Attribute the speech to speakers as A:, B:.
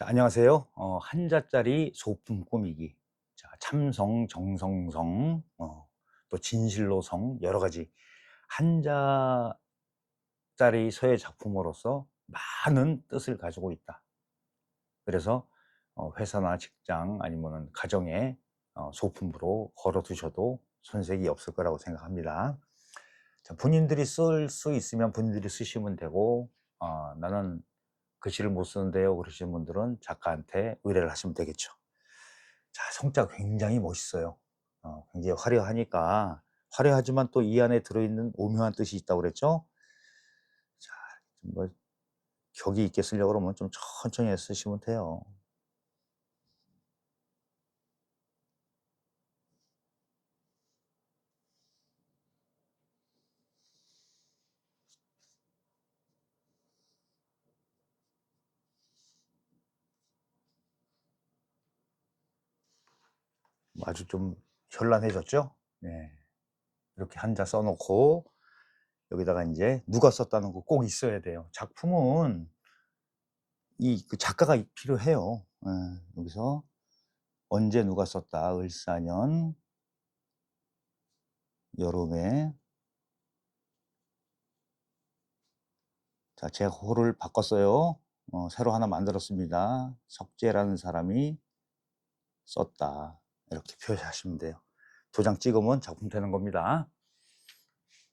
A: 자, 안녕하세요. 어, 한자짜리 소품 꾸미기. 자, 참성, 정성성, 어, 또 진실로성, 여러 가지 한자짜리 서예 작품으로서 많은 뜻을 가지고 있다. 그래서 어, 회사나 직장 아니면 가정에 어, 소품으로 걸어 두셔도 손색이 없을 거라고 생각합니다. 자, 본인들이 쓸 수 있으면 본인들이 쓰시면 되고, 어, 나는 글씨를 못 쓰는데요. 그러시는 분들은 작가한테 의뢰를 하시면 되겠죠. 자, 성자 굉장히 멋있어요. 어, 굉장히 화려하니까, 화려하지만 또 이 안에 들어있는 오묘한 뜻이 있다고 그랬죠? 자, 좀 뭐, 격이 있게 쓰려고 그러면 좀 천천히 쓰시면 돼요. 아주 좀 현란해졌죠? 네. 이렇게 한자 써놓고 여기다가 이제 누가 썼다는 거 꼭 있어야 돼요. 작품은 이 그 작가가 이- 필요해요. 예, 여기서 언제 누가 썼다. 을사년 여름에 자, 제 호를 바꿨어요. 어, 새로 하나 만들었습니다. 석재라는 사람이 썼다. 이렇게 표시하시면 돼요. 도장 찍으면 작품 되는 겁니다.